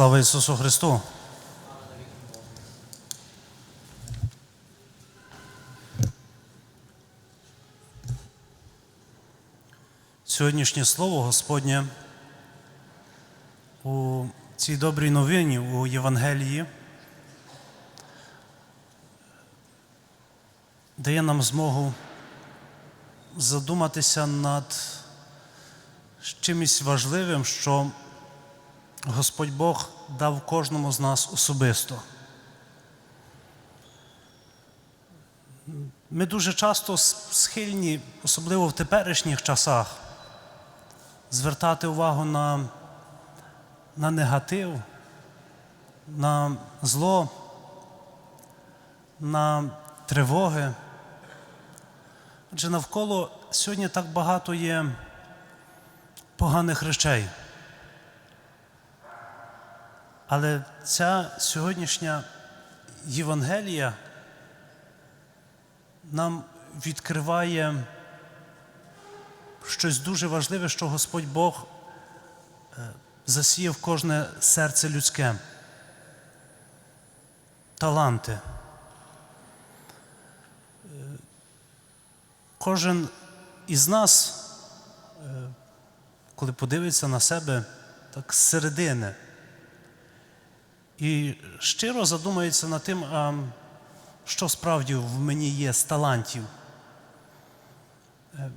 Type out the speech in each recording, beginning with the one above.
Слава Ісусу Христу! Сьогоднішнє слово Господнє у цій добрій новині у Євангелії дає нам змогу задуматися над чимось важливим, що Господь Бог дав кожному з нас особисто. Ми дуже часто схильні, особливо в теперішніх часах, звертати увагу на, на негатив, на зло, на тривоги. Адже навколо сьогодні так багато є поганих речей. Але ця сьогоднішня Євангелія нам відкриває щось дуже важливе, що Господь Бог е, засіяв кожне серце людське. Таланти. Е, Кожен із нас, е, коли подивиться на себе так з середини, і щиро задумається над тим, а що справді в мені є з талантів. Е,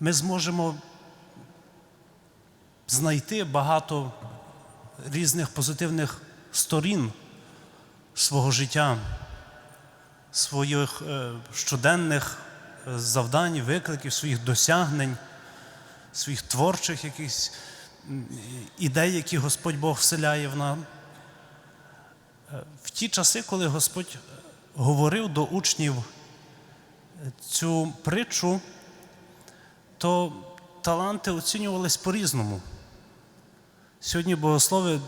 Ми зможемо знайти багато різних позитивних сторін свого життя, своїх е, щоденних е, завдань, викликів, своїх досягнень, своїх творчих якихось ідей, які Господь Бог вселяє в нам в ті часи, коли Господь говорив до учнів цю притчу, то таланти оцінювались по-різному. Сьогодні богослови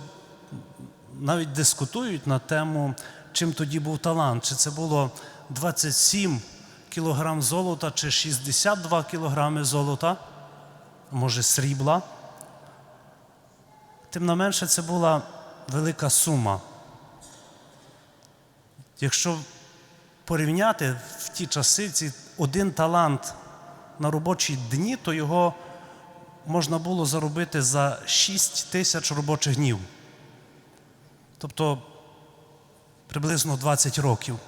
навіть дискутують на тему, чим тоді був талант, чи це було 27 кілограм золота, чи 62 кілограми золота, може срібла. Тим не менше, це була велика сума. Якщо порівняти в ті часи ці один талант на робочі дні, то його можна було заробити за 6 тисяч робочих днів. Тобто приблизно 20 років.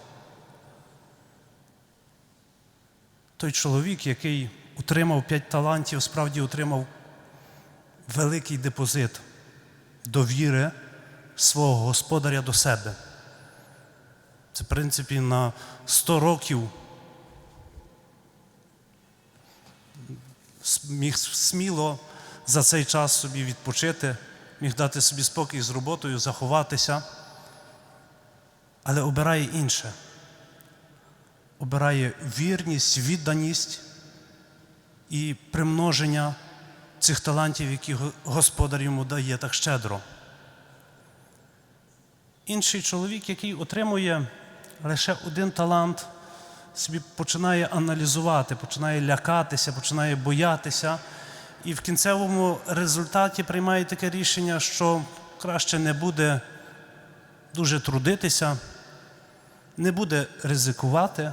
Той чоловік, який отримав 5 талантів, справді отримав великий депозит довіри свого господаря до себе. Це, в принципі, на 100 років міг сміло за цей час собі відпочити, міг дати собі спокій з роботою, заховатися, але обирає інше. Обирає вірність, відданість і примноження цих талантів, які Господар йому дає так щедро. Інший чоловік, який отримує лише один талант, собі починає аналізувати, починає лякатися, починає боятися, і в кінцевому результаті приймає таке рішення, що краще не буде дуже трудитися, не буде ризикувати,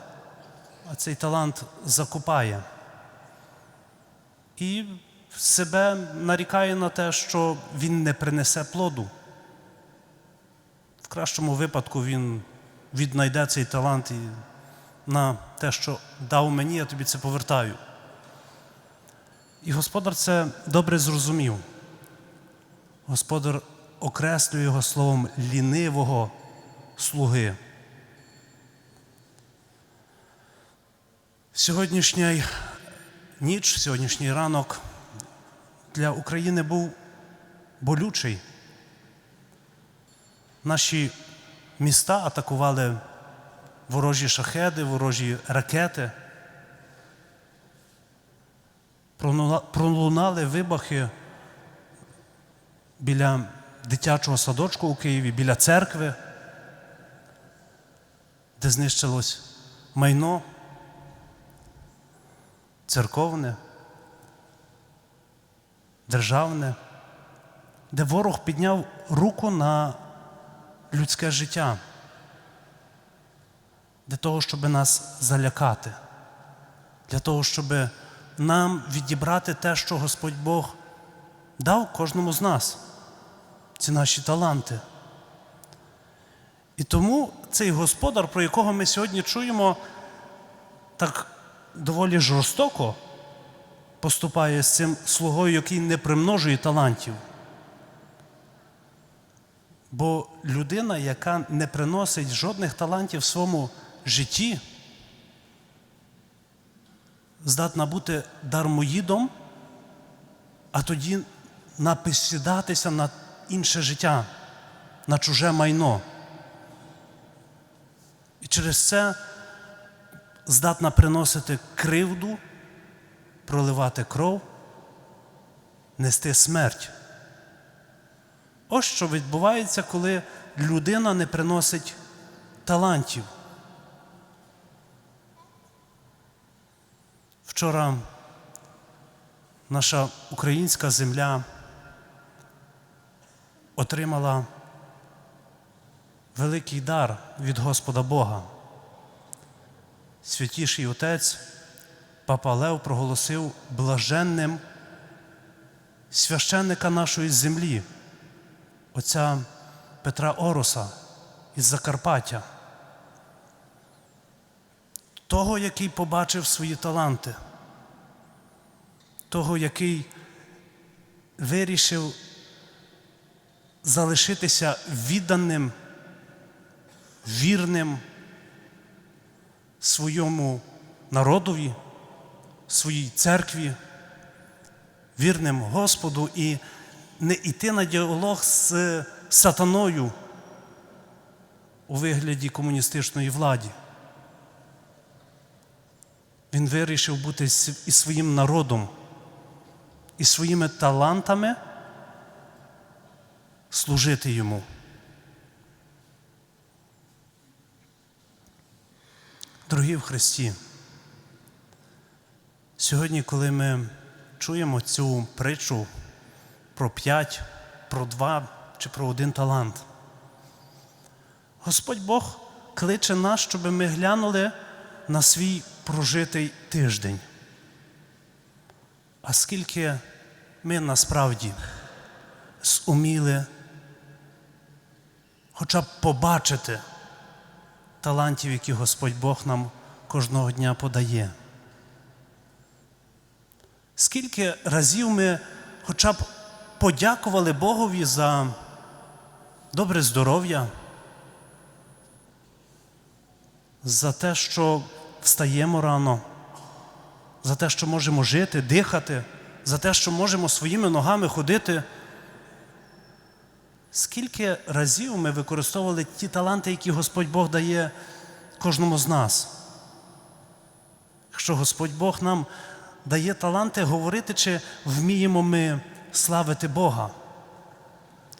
а цей талант закупає. І себе нарікає на те, що він не принесе плоду. В кращому випадку він віднайде цей талант і на те, що дав мені, я тобі це повертаю. І господар це добре зрозумів. Господар окреслює його словом лінивого слуги. Сьогоднішня ніч, сьогоднішній ранок для України був болючий. Наші міста атакували ворожі шахеди, ворожі ракети. Пролунали вибахи біля дитячого садочку у Києві, біля церкви, де знищилось майно церковне, державне. де ворог підняв руку на людське життя для того, щоб нас залякати, для того, щоб нам відібрати те, що Господь Бог дав кожному з нас. Це наші таланти. І тому цей господар, про якого ми сьогодні чуємо, так доволі жорстоко поступає з цим слугою, який не примножує талантів. Бо людина, яка не приносить жодних талантів в своєму житті, здатна бути дармоїдом, а тоді написідатися на інше життя, на чуже майно. І через це здатна приносити кривду, проливати кров, нести смерть. Ось що відбувається, коли людина не приносить талантів. Вчора наша українська земля отримала великий дар від Господа Бога. Святіший Отець Папа Лев проголосив блаженним священника нашої землі, отця Петра Ороса із Закарпаття, того, який побачив свої таланти, того, який вирішив залишитися відданим, вірним своєму народові, своїй церкві, вірним Господу. І не йти на діалог з сатаною у вигляді комуністичної владі. Він вирішив бути із своїм народом, і своїми талантами служити йому. Дорогі в Христі, сьогодні, коли ми чуємо цю притчу про п'ять, про два чи про один талант, Господь Бог кличе нас, щоб ми глянули на свій прожитий тиждень. А скільки ми насправді зуміли хоча б побачити талантів, які Господь Бог нам кожного дня подає. Скільки разів ми хоча б подякували Богові за добре здоров'я, за те, що встаємо рано, за те, що можемо жити, дихати, за те, що можемо своїми ногами ходити. Скільки разів ми використовували ті таланти, які Господь Бог дає кожному з нас? Якщо Господь Бог нам дає таланти говорити, чи вміємо ми славити Бога?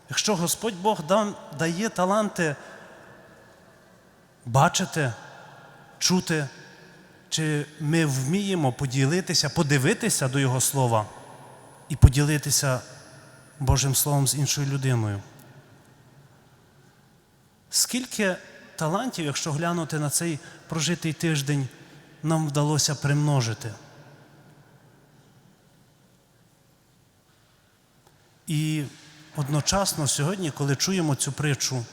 Якщо Господь Бог дає таланти бачити, чути, чи ми вміємо поділитися, подивитися до Його Слова і поділитися Божим Словом з іншою людиною? Скільки талантів, якщо глянути на цей прожитий тиждень, нам вдалося примножити? І одночасно сьогодні, коли чуємо цю притчу,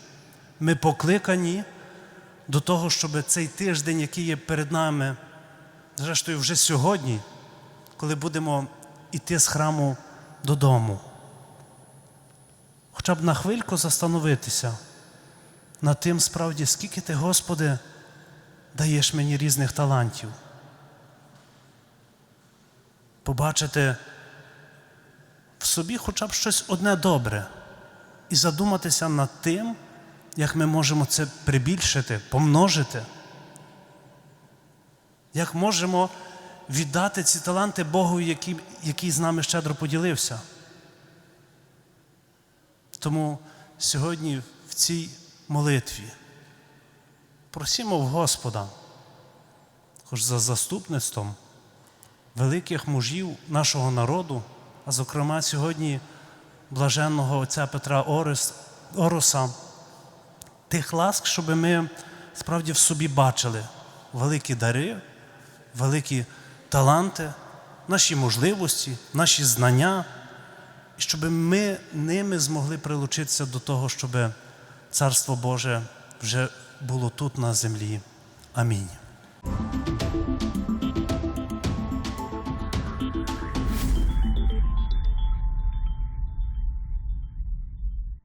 ми покликані до того, щоб цей тиждень, який є перед нами, зрештою, вже сьогодні, коли будемо йти з храму додому, хоча б на хвильку застановитися над тим справді, скільки ти, Господи, даєш мені різних талантів. Побачити в собі хоча б щось одне добре і задуматися над тим, як ми можемо це прибільшити, помножити, як можемо віддати ці таланти Богу, який, який з нами щедро поділився. Тому сьогодні в цій молитві просимо в Господа, хоч за заступництвом великих мужів нашого народу, а зокрема, сьогодні блаженного отця Петра Орис, Ороса, тих ласк, щоб ми справді в собі бачили великі дари, великі таланти, наші можливості, наші знання, і щоб ми ними змогли прилучитися до того, щоб Царство Боже вже було тут на землі. Амінь.